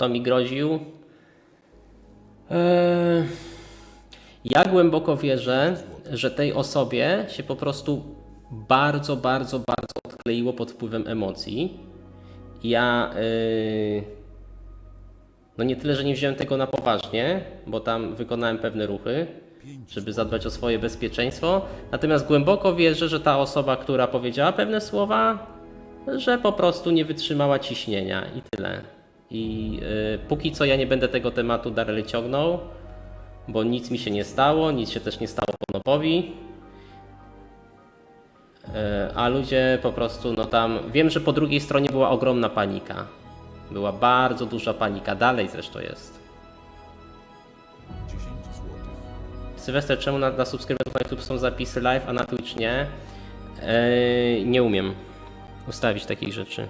Kto mi groził? Eee, ja głęboko wierzę, że tej osobie się po prostu bardzo, bardzo, bardzo odkleiło pod wpływem emocji. Ja yy, no nie tyle, że nie wziąłem tego na poważnie, bo tam wykonałem pewne ruchy, żeby zadbać o swoje bezpieczeństwo. Natomiast głęboko wierzę, że ta osoba, która powiedziała pewne słowa, że po prostu nie wytrzymała ciśnienia i tyle. I yy, póki co ja nie będę tego tematu dalej ciągnął, bo nic mi się nie stało, nic się też nie stało Ponopowi. E, A ludzie po prostu, no tam, wiem, że po drugiej stronie była ogromna panika. Była bardzo duża panika, dalej zresztą jest. 10 złotych. Sylwester, czemu na, na subskryptorów na YouTube są zapisy live, a na Twitch nie? E, nie umiem ustawić takich rzeczy.